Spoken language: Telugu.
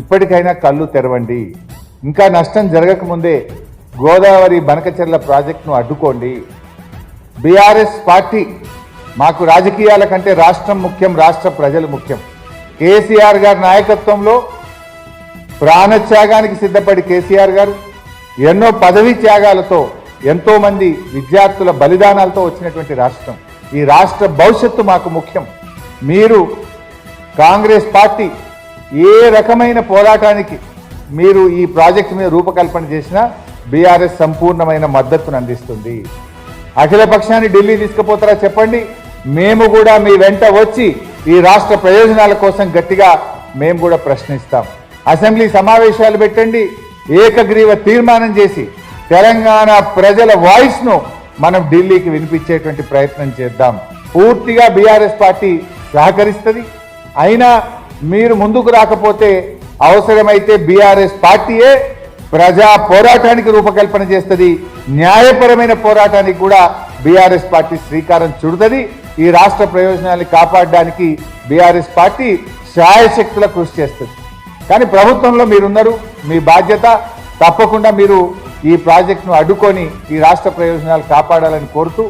ఇప్పటికైనా కళ్ళు తెరవండి. ఇంకా నష్టం జరగకముందే గోదావరి బనకచెర్ల ప్రాజెక్టును అడ్డుకోండి. బీఆర్ఎస్ పార్టీ మాకు రాజకీయాల కంటే రాష్ట్రం ముఖ్యం రాష్ట్ర ప్రజలు ముఖ్యం. కేసీఆర్ గారి నాయకత్వంలో ప్రాణత్యాగానికి సిద్ధపడి కేసీఆర్ గారు ఎన్నో పదవీ త్యాగాలతో ఎంతోమంది విద్యార్థుల బలిదానాలతో వచ్చినటువంటి రాష్ట్రం. ఈ రాష్ట్ర భవిష్యత్తు మాకు ముఖ్యం. మీరు కాంగ్రెస్ పార్టీ ఏ రకమైన పోరాటానికి మీరు ఈ ప్రాజెక్ట్ మీద రూపకల్పన చేసినా బీఆర్ఎస్ సంపూర్ణమైన మద్దతును అందిస్తుంది. అఖిల పక్షాన్ని ఢిల్లీ తీసుకుపోతారా చెప్పండి? మేము కూడా మీ వెంట వచ్చి ఈ రాష్ట్ర ప్రయోజనాల కోసం గట్టిగా మేము కూడా ప్రశ్నిస్తాం. అసెంబ్లీ సమావేశాలు పెట్టండి. ఏకగ్రీవ తీర్మానం చేసి తెలంగాణ ప్రజల వాయిస్ను మనం ఢిల్లీకి వినిపించేటువంటి ప్రయత్నం చేద్దాం. పూర్తిగా బీఆర్ఎస్ పార్టీ సహకరిస్తుంది. అయినా మీరు ముందుకు రాకపోతే అవసరమైతే బీఆర్ఎస్ పార్టీయే ప్రజా పోరాటానికి రూపకల్పన చేస్తుంది. న్యాయపరమైన పోరాటానికి కూడా బీఆర్ఎస్ పార్టీ శ్రీకారం చుడుతుంది. ఈ రాష్ట్ర ప్రయోజనాన్ని కాపాడడానికి బీఆర్ఎస్ పార్టీ శాయశక్తుల కృషి చేస్తుంది. కానీ ప్రభుత్వంలో మీరున్నారు మీ బాధ్యత. తప్పకుండా మీరు ఈ ప్రాజెక్టును అడ్డుకొని ఈ రాష్ట్ర ప్రయోజనాలు కాపాడాలని కోరుతూ